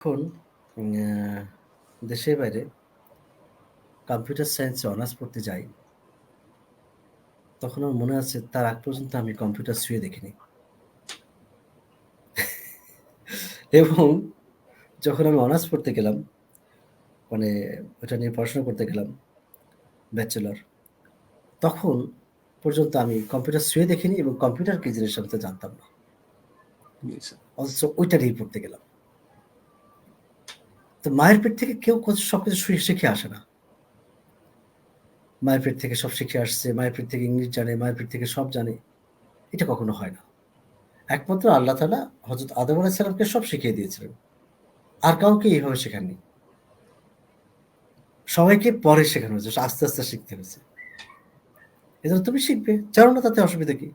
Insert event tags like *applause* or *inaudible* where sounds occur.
এখন দেশের বাইরে কম্পিউটার সায়েন্সে অনার্স পড়তে যাই তখন আমার মনে আছে তার আগ পর্যন্ত আমি কম্পিউটার শুয়ে দেখিনি। *laughs* এবং যখন আমি অনার্স পড়তে গেলাম মানে ওটা নিয়ে পড়াশোনা করতে গেলাম ব্যাচেলর তখন পর্যন্ত আমি কম্পিউটার শুয়ে দেখিনি এবং কম্পিউটার কি জিনিস জানতাম না। অথচ ওইটা নিয়ে পড়তে গেলাম। তো মায়ের পেট থেকে কেউ কোথাও সবকিছু শিখে আসে না। মায়ের পেট থেকে সব শিখে আসছে, মায়ের পেট থেকে ইংলিশ জানে, মায়ের পেট থেকে সব জানে। এটা কখনো হয় না। একমাত্র আল্লাহ তালা হজরত আদম আলাহিসাল্লামকে সব শিখিয়ে দিয়েছিলেন। আর কাউকে এইভাবে শেখাননি। সবাইকে পরে শেখানো হয়েছে, আস্তে আস্তে শিখতে হয়েছে। এজন্য তুমি শিখবে, জানো না তাতে অসুবিধা কি?